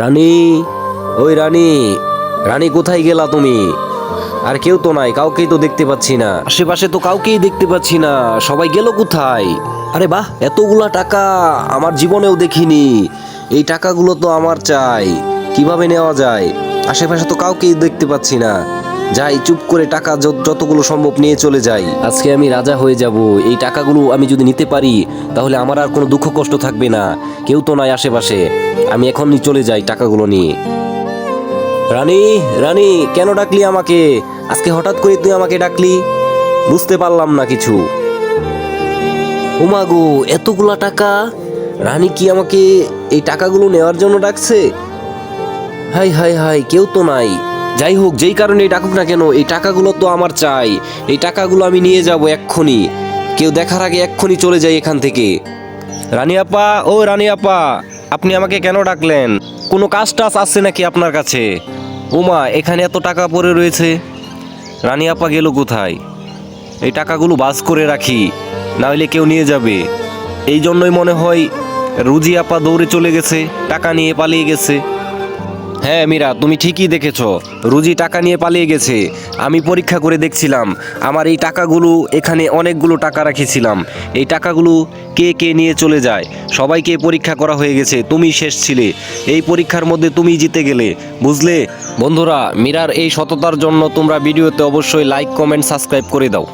রানী, ওই রানী রানী কোথায় গেলা তুমি? আর কেউ তো নাই, কাউকেই তো দেখতে পাচ্ছি না। আশেপাশে তো কাউকেই দেখতে পাচ্ছি না, সবাই গেল কোথায়? আরে বাহ, এতগুলা টাকা আমার জীবনেও দেখিনি। এই টাকাগুলো তো আমার চাই, কীভাবে নেওয়া যায়? আশেপাশে তো কাউকেই দেখতে পাচ্ছি না। যাই, চুপ করে টাকা যত- যতগুলো সম্ভব নিয়ে চলে যাই। আজকে আমি রাজা হয়ে যাব। এই টাকাগুলো আমি যদি নিতে পারি, তাহলে আমার আর কোনো দুঃখ কষ্ট থাকবে না। কেউ তো নাই আশেপাশে। আমি এখনই চলে যাই টাকাগুলো নিয়ে। রানী রানী, কেন ডাকলি আমাকে? আজকে হঠাৎ করে তুই আমাকে ডাকলি? বুঝতে পারলাম না কিছু। ওমা গো এতগুলা টাকা? রানী কি আমাকে এই টাকাগুলো নেওয়ার জন্য ডাকছে? হাই হাই হাই, কেউ তো নাই। যাই হোক, যেই কারণে ডাকুক না কেন, এই টাকাগুলো তো আমার চাই। এই টাকাগুলো আমি নিয়ে যাব এক্ষুনি। কেউ দেখার আগে এক্ষুনি চলে যাই এখান থেকে। রানী আপা, ও রানী আপা, আপনি আমাকে কেন ডাকলেন? কোনো কাজ টাজ আছে নাকি আপনার কাছে? ওমা এখানে এত টাকা পড়ে রয়েছে। রানী আপা গেল কোথায়? এই টাকাগুলো বাস করে রাখি, না হলে কেউ নিয়ে যাবে। এই জন্যই মনে হয় রুজি আপা দৌড়ে চলে গেছে, টাকা নিয়ে পালিয়ে গেছে। হ্যাঁ মীরা, তুমি ঠিকই দেখেছ। রুজি টাকা নিয়ে পালিয়ে গেছে। আমি পরীক্ষা করে দেখছিলাম, আমার এই টাকাগুলো এখানে অনেকগুলো টাকা রাখিছিলাম। এই টাকাগুলো কে কে নিয়ে চলে যায়? সবাইকে পরীক্ষা করা হয়ে গেছে, তুমি শেষ ছিলে। এই পরীক্ষার মধ্যে তুমি জিতে গেলে, বুঝলে? বন্ধুরা, মীরার এই সততার জন্য তোমরা ভিডিওতে অবশ্যই লাইক কমেন্ট সাবস্ক্রাইব করে দাও।